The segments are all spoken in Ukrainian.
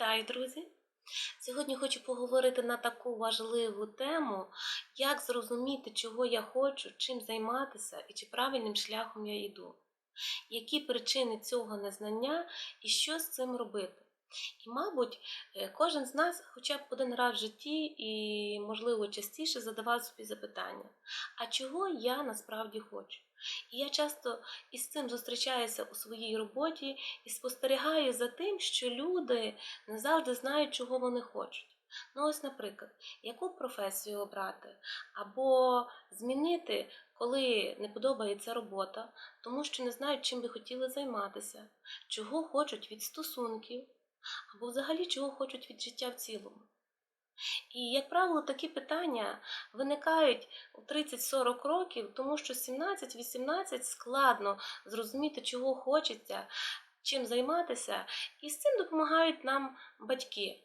Вітаю, друзі! Сьогодні хочу поговорити на таку важливу тему, як зрозуміти, чого я хочу, чим займатися і чи правильним шляхом я йду. Які причини цього незнання і що з цим робити. І, мабуть, е, кожен з нас хоча б один раз в житті і, можливо, частіше задавав собі запитання, а чого я насправді хочу? І я часто із цим зустрічаюся у своїй роботі і спостерігаю за тим, що люди не завжди знають, чого вони хочуть. Ну, ось, наприклад, яку професію обрати, або змінити, коли не подобається робота, тому що не знають, чим би хотіли займатися, чого хочуть від стосунків, або взагалі чого хочуть від життя в цілому. І, як правило, такі питання виникають у 30-40 років, тому що 17-18 складно зрозуміти, чого хочеться, чим займатися, і з цим допомагають нам батьки.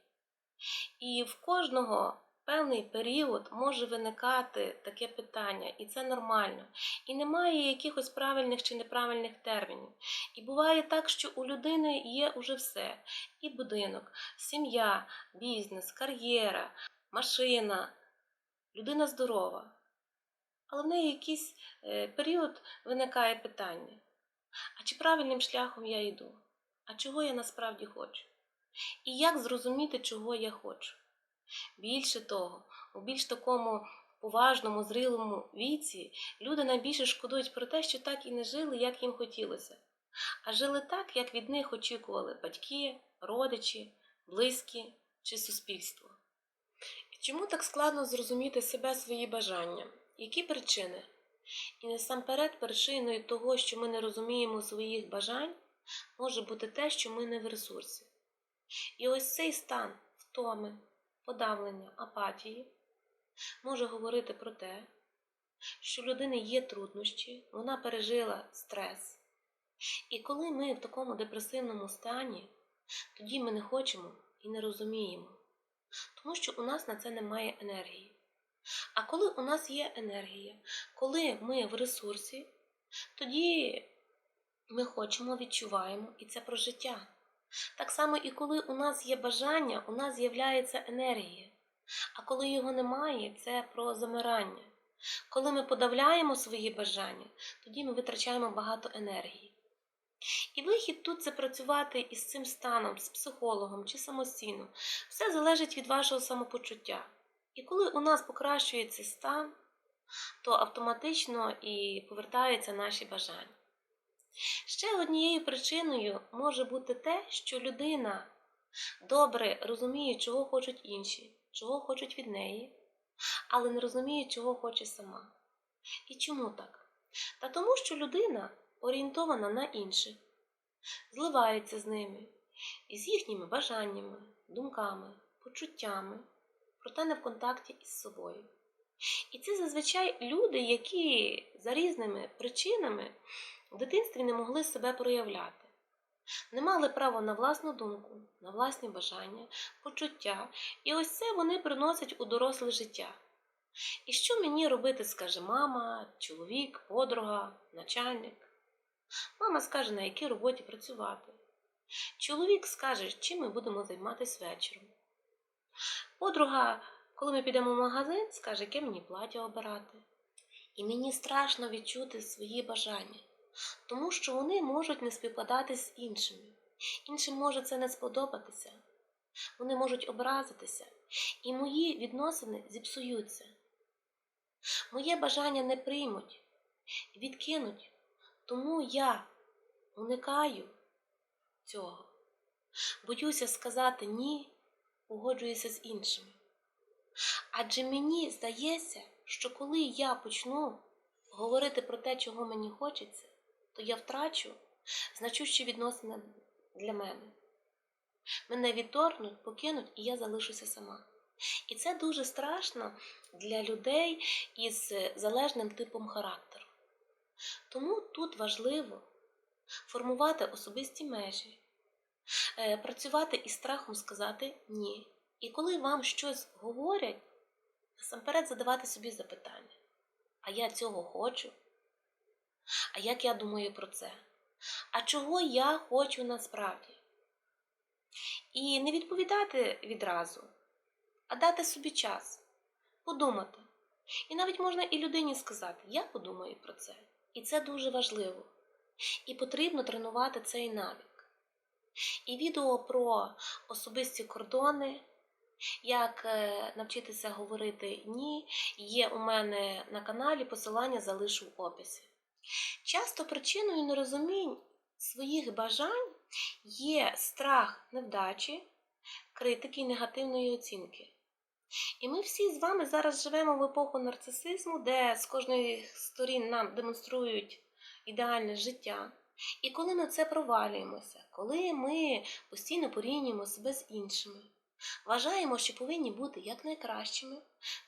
І в кожного певний період може виникати таке питання, і це нормально. І немає якихось правильних чи неправильних термінів. І буває так, що у людини є уже все: і будинок, сім'я, бізнес, кар'єра, машина, людина здорова. Але в неї якийсь е, період виникає питання: а чи правильним шляхом я йду? А чого я насправді хочу? І як зрозуміти, чого я хочу? Більше того, у більш такому поважному, зрілому віці люди найбільше шкодують про те, що так і не жили, як їм хотілося, а жили так, як від них очікували батьки, родичі, близькі чи суспільство. І чому так складно зрозуміти себе, свої бажання? Які причини? І насамперед причиною того, що ми не розуміємо своїх бажань, може бути те, що ми не в ресурсі. І ось цей стан втоми, подавлення, апатії може говорити про те, що в людини є труднощі, вона пережила стрес. І коли ми в такому депресивному стані, тоді ми не хочемо і не розуміємо, тому що у нас на це немає енергії. А коли у нас є енергія, коли ми в ресурсі, тоді ми хочемо, відчуваємо, і це про життя. Так само і коли у нас є бажання, у нас з'являється енергія. А коли його немає, це про замирання. Коли ми подавляємо свої бажання, тоді ми витрачаємо багато енергії. І вихід тут це працювати із цим станом, з психологом чи самостійно. Все залежить від вашого самопочуття. І коли у нас покращується стан, то автоматично і повертаються наші бажання. Ще однією причиною може бути те, що людина добре розуміє, чого хочуть інші, чого хочуть від неї, але не розуміє, чого хоче сама. І чому так? Та тому, що людина орієнтована на інших, зливається з ними, із їхніми бажаннями, думками, почуттями, проте не в контакті із собою. І це зазвичай люди, які за різними причинами в дитинстві не могли себе проявляти, не мали права на власну думку, на власні бажання, почуття, і ось це вони приносять у доросле життя. І що мені робити, скаже мама, чоловік, подруга, начальник? Мама скаже, на якій роботі працювати. Чоловік скаже, чим ми будемо займатися вечором. Подруга, коли ми підемо в магазин, скаже, яке мені плаття обирати. І мені страшно відчути свої бажання, тому що вони можуть не співпадати з іншими. Іншим може це не сподобатися. Вони можуть образитися, і мої відносини зіпсуються. Моє бажання не приймуть, відкинуть, тому я уникаю цього. Боюся сказати ні, погоджуюся з іншими. Адже мені здається, що коли я почну говорити про те, чого мені хочеться, то я втрачу значущі відносини для мене. Мене відторгнуть, покинуть, і я залишуся сама. І це дуже страшно для людей із залежним типом характеру. Тому тут важливо формувати особисті межі, е, працювати із страхом сказати ні. І коли вам щось говорять, насамперед задавати собі запитання: а я цього хочу? А як я думаю про це? А чого я хочу насправді? І не відповідати відразу, а дати собі час, подумати. І навіть можна і людині сказати, я подумаю про це. І це дуже важливо. І потрібно тренувати цей навик. І відео про особисті кордони, як е, навчитися говорити ні, є у мене на каналі, посилання залишу в описі. Часто причиною нерозумінь своїх бажань є страх невдачі, критики і негативної оцінки. І ми всі з вами зараз живемо в епоху нарцисизму, де з кожної сторін нам демонструють ідеальне життя. І коли ми це провалюємося, коли ми постійно порівнюємо себе з іншими, вважаємо, що повинні бути якнайкращими,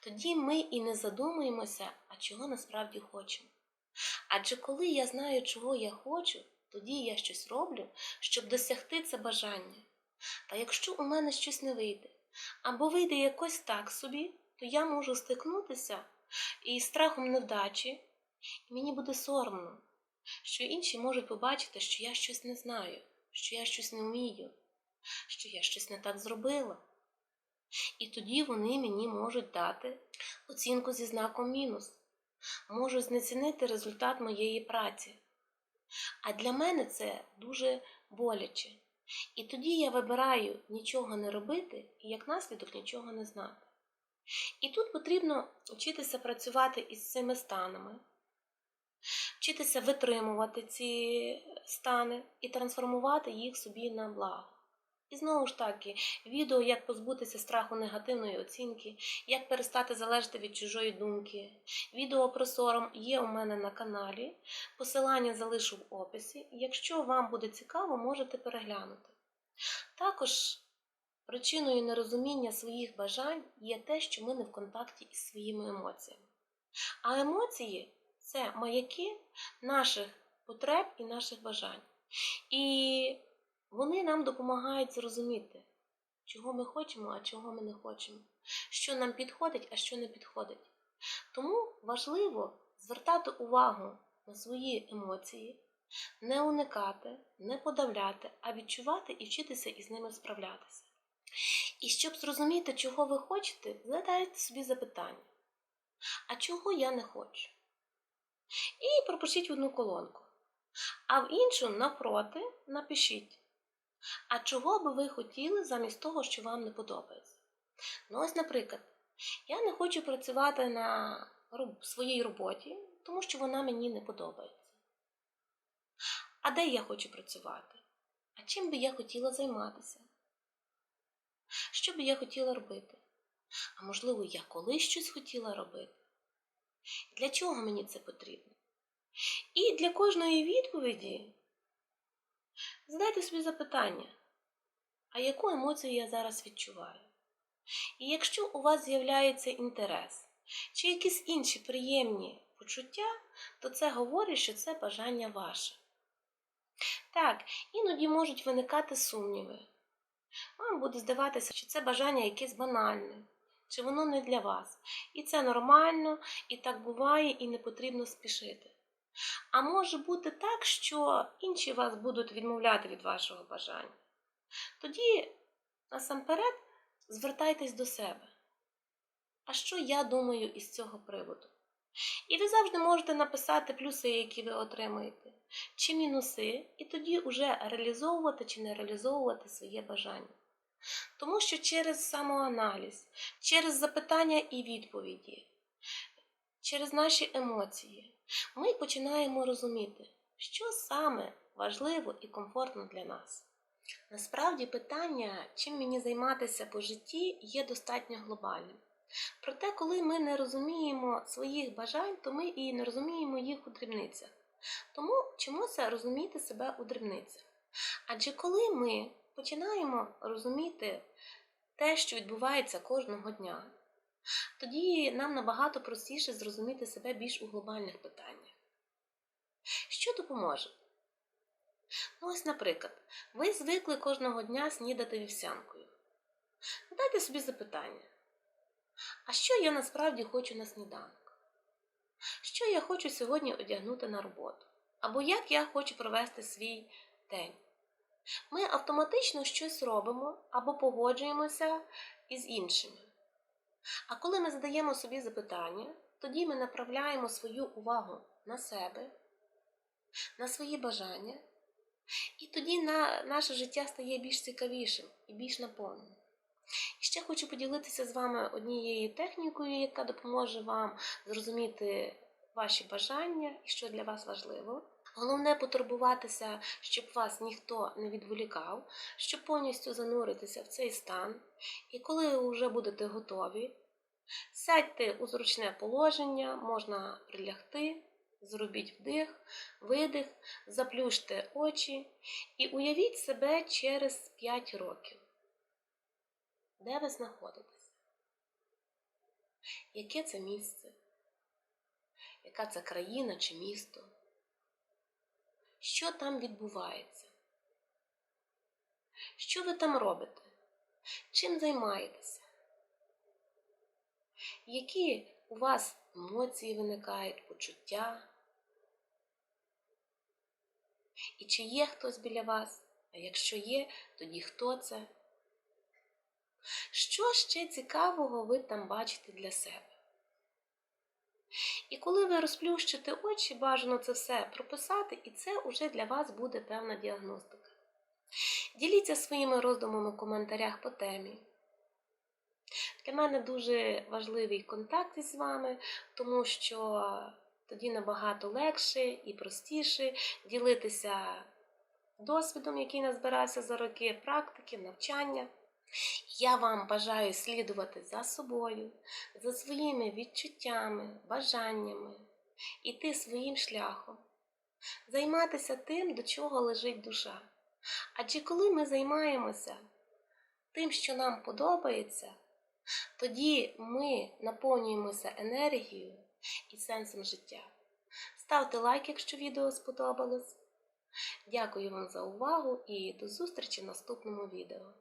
тоді ми і не задумуємося, а чого насправді хочемо. Адже коли я знаю, чого я хочу, тоді я щось роблю, щоб досягти це бажання. Та якщо у мене щось не вийде, або вийде якось так собі, то я можу стикнутися із страхом невдачі, і мені буде соромно, що інші можуть побачити, що я щось не знаю, що я щось не вмію, що я щось не так зробила. І тоді вони мені можуть дати оцінку зі знаком мінус, можуть знецінити результат моєї праці. А для мене це дуже боляче. І тоді я вибираю нічого не робити і як наслідок нічого не знати. І тут потрібно вчитися працювати із цими станами, вчитися витримувати ці стани і трансформувати їх собі на благо. І знову ж таки, відео, як позбутися страху негативної оцінки, як перестати залежати від чужої думки. Відео про сором є у мене на каналі. Посилання залишу в описі. Якщо вам буде цікаво, можете переглянути. Також причиною нерозуміння своїх бажань є те, що ми не в контакті із своїми емоціями. А емоції це маяки наших потреб і наших бажань. І вони нам допомагають зрозуміти, чого ми хочемо, а чого ми не хочемо, що нам підходить, а що не підходить. Тому важливо звертати увагу на свої емоції, не уникати, не подавляти, а відчувати і вчитися із ними справлятися. І щоб зрозуміти, чого ви хочете, задайте собі запитання: а чого я не хочу? І пропишіть одну колонку. А в іншу, навпроти, напишіть. А чого би ви хотіли замість того, що вам не подобається? Ну, ось, наприклад, я не хочу працювати на своїй роботі, тому що вона мені не подобається. А де я хочу працювати? А чим би я хотіла займатися? Що би я хотіла робити? А можливо, я колись щось хотіла робити? Для чого мені це потрібно? І для кожної відповіді задайте собі запитання, а яку емоцію я зараз відчуваю? І якщо у вас з'являється інтерес чи якісь інші приємні почуття, то це говорить, що це бажання ваше. Так, іноді можуть виникати сумніви. Вам буде здаватися, що це бажання якесь банальне, чи воно не для вас. І це нормально, і так буває, і не потрібно спішити. А може бути так, що інші вас будуть відмовляти від вашого бажання. Тоді, насамперед, звертайтесь до себе. А що я думаю із цього приводу? І ви завжди можете написати плюси, які ви отримуєте, чи мінуси, і тоді вже реалізовувати чи не реалізовувати своє бажання. Тому що через самоаналіз, через запитання і відповіді, через наші емоції ми починаємо розуміти, що саме важливо і комфортно для нас. Насправді питання, чим мені займатися по житті, є достатньо глобальним. Проте, коли ми не розуміємо своїх бажань, то ми і не розуміємо їх у дрібницях. Тому вчимося розуміти себе у дрібницях. Адже коли ми починаємо розуміти те, що відбувається кожного дня, тоді нам набагато простіше зрозуміти себе більш у глобальних питаннях. Що допоможе? Ну, ось, наприклад, ви звикли кожного дня снідати вівсянкою. Дайте собі запитання. А що я насправді хочу на сніданок? Що я хочу сьогодні одягнути на роботу? Або як я хочу провести свій день? ми автоматично щось робимо або погоджуємося із іншими. А коли ми задаємо собі запитання, тоді ми направляємо свою увагу на себе, на свої бажання, і тоді на, наше життя стає більш цікавішим і більш наповненим. І ще хочу поділитися з вами однією технікою, яка допоможе вам зрозуміти ваші бажання і що для вас важливо. Головне потурбуватися, щоб вас ніхто не відволікав, щоб повністю зануритися в цей стан. І коли ви вже будете готові, сядьте у зручне положення, можна прилягти, зробіть вдих, видих, заплющте очі і уявіть себе через 5 років. Де ви знаходитесь? Яке це місце? Яка це країна чи місто? Що там відбувається? Що ви там робите? Чим займаєтеся? Які у вас емоції виникають, почуття? І чи є хтось біля вас? А якщо є, тоді хто це? Що ще цікавого ви там бачите для себе? І коли ви розплющите очі, бажано це все прописати, і це вже для вас буде певна діагностика. Діліться своїми роздумами в коментарях по темі. Для мене дуже важливий контакт із вами, тому що тоді набагато легше і простіше ділитися досвідом, який назбирався за роки практики, навчання. Я вам бажаю слідувати за собою, за своїми відчуттями, бажаннями, іти своїм шляхом, займатися тим, до чого лежить душа. Адже коли ми займаємося тим, що нам подобається, тоді ми наповнюємося енергією і сенсом життя. Ставте лайк, якщо відео сподобалось. Дякую вам за увагу і до зустрічі в наступному відео.